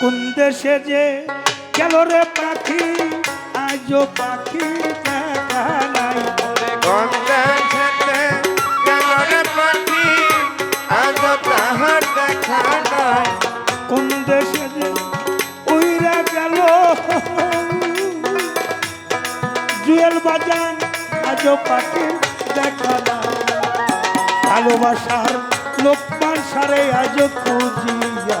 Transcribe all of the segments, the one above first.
কোন দেশে যে গেল রে পাখি? আজ পাখি পাখি ভালোবাসার লোকমান সারে আজ খুঁজিয়া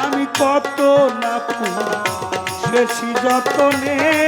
আমি কত না শেষি যত নেই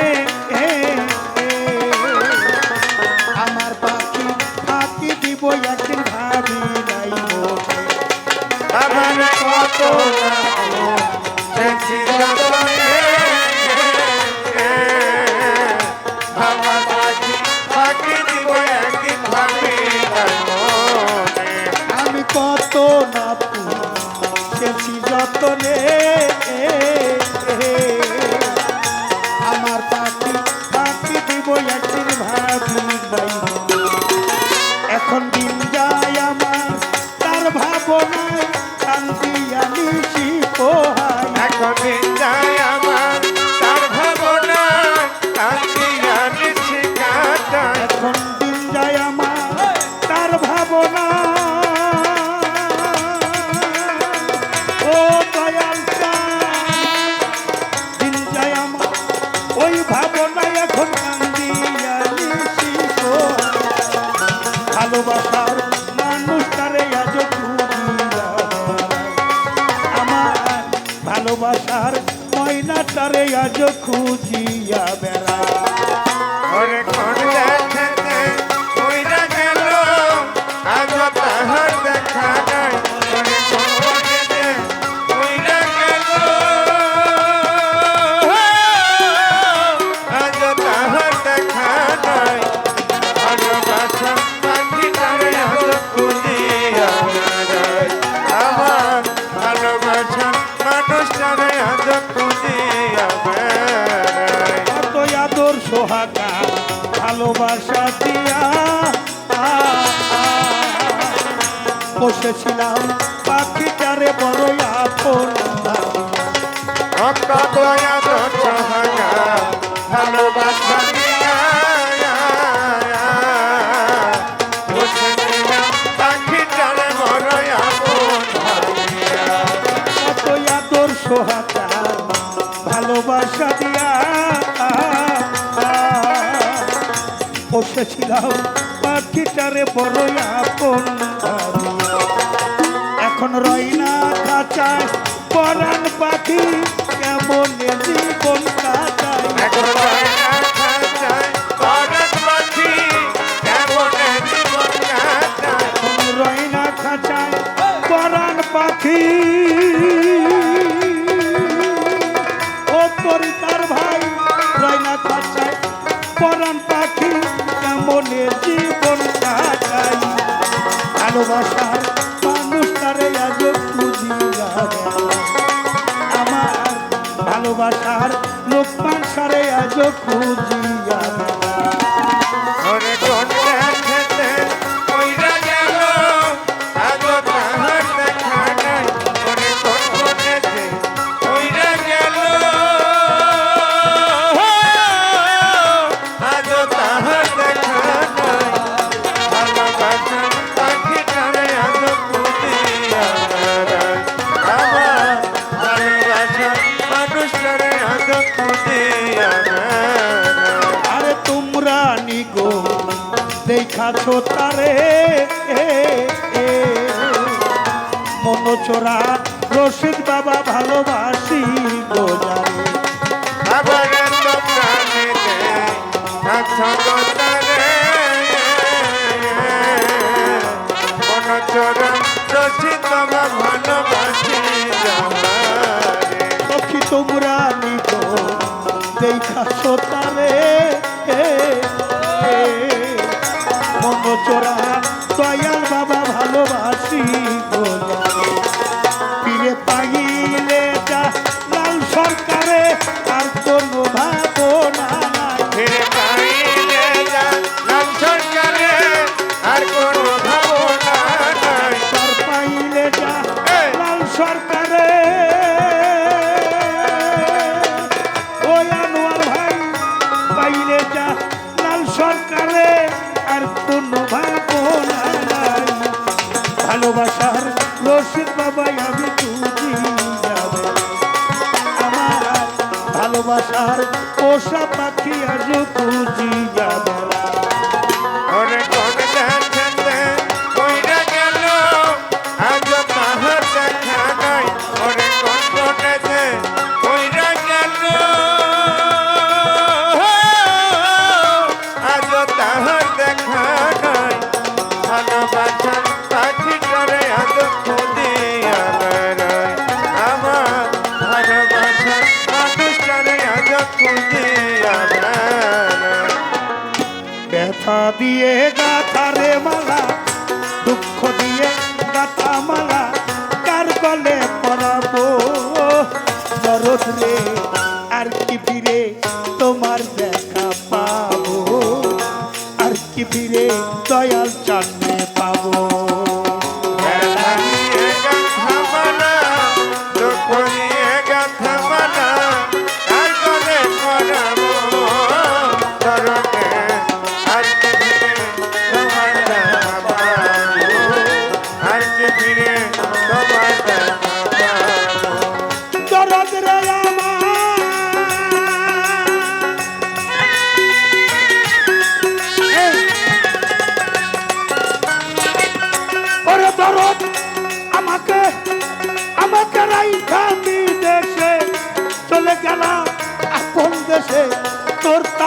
সারে আদর খুঁজিয়া বেড়ায় কত আদর বসেছিলাম পাখিটারে বড় আপন। করেছিলাম পাখিটারে বড় আপন এখন রই না কাঁচায় পরাণ পাখি। খুঁজি। আছো তারে। মন চোরা রশিদ বাবা ভালোবাসি। Shit, bye.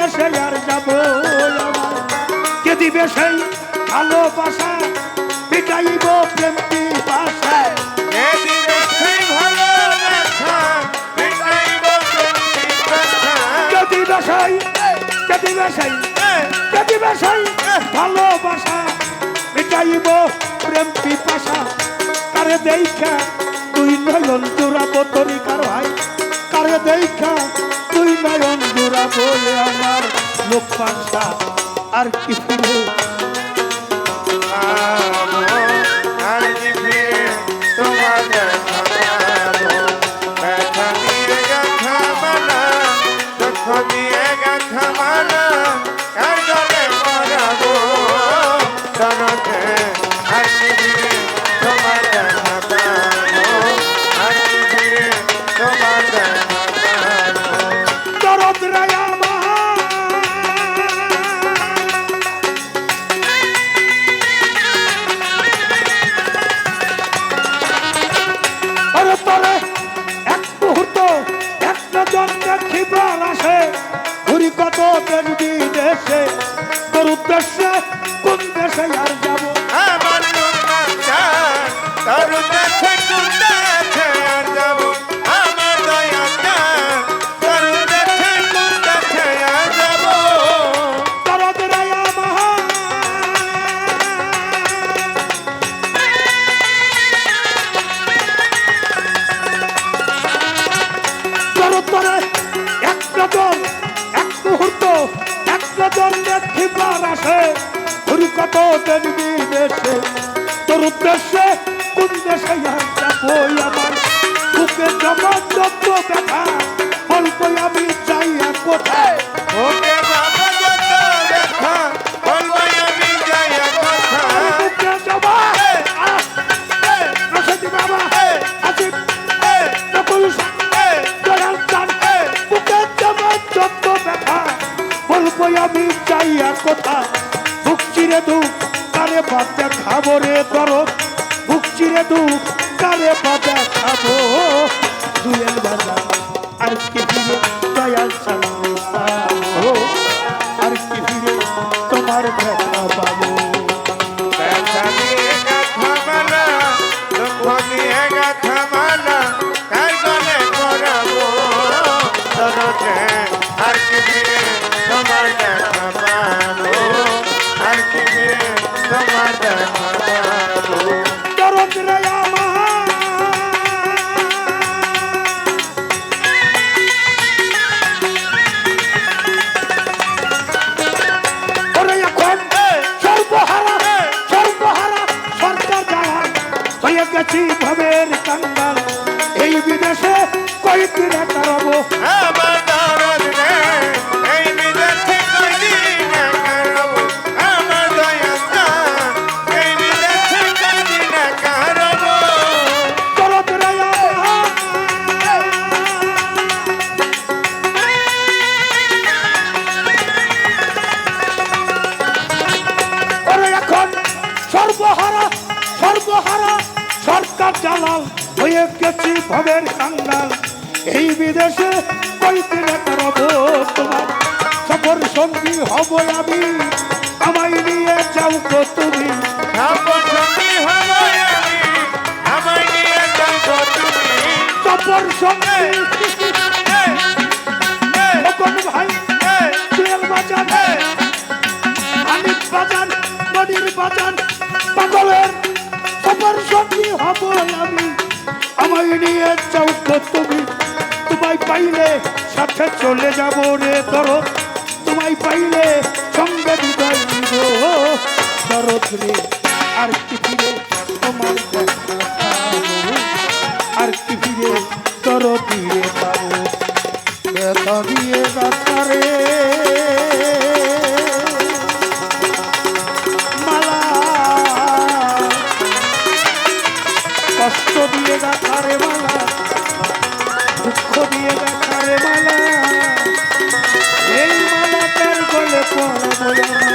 দিবে সেই আর যাব কে দিবে সেই ভালোবাসা? পিটাইব প্রেম পিপাসায় সেই? কে দিবে সেই? কে দিবে সেই ভালোবাসা? মিটাইব প্রেম পিপাসা কারে দেখা? তুই নয়ন চূড়াব তরি কার ভাই কারে দেখা? তুই নয়ন জোড়া বলে আমার লোক আর কিছু That's ওই আমার? বুকে জগদ্যত্ব ব্যথা। অল্প আমি চাইয়া কোথায়? ওকে বাবা যত ব্যথা। অল্প আমি চাইয়া কোথায়? বুকে জমা রসতি বাবা আসিফ কপুল জোরাল চান। বুকে জগদ্যত্ব ব্যথা। অল্প আমি চাইয়া কোথায়? বুক চিরে দুঃখ তারে বাচ্চা খাবরে দরদ। বুক চিরে দুঃখ কারে বাজা খাব? দুয়েল বাজা। আর কি ফিরে দয়াল সামনে পাবো? আর কি ফিরে তোমার দেখা পাবো? হয়ে গেছি ভবের কাঙ্গাল এই বিদেশে কয়েকদিন কারবো জালাল হয়ে গেছি ভবের কাঙ্গাল। এই বিদেশে কয়দিন করব তোমার। সফর সঙ্গী হব আমি আমায় নিয়ে যাও গো তুমি। সফর সঙ্গী ভাই জুয়েল বাজান আনিক বাজান পাগলের তোমার সঙ্গে হব আমি। আমার নিয়ে চাও তো তুমি। তোমায় পাইলে সাথে চলে যাব রে ধরো তোমায় পাইলে সঙ্গে আর কি ফিরে তোমার আর কি ফিরে তর ফিরে পাবো? দিয়ে বলে বলে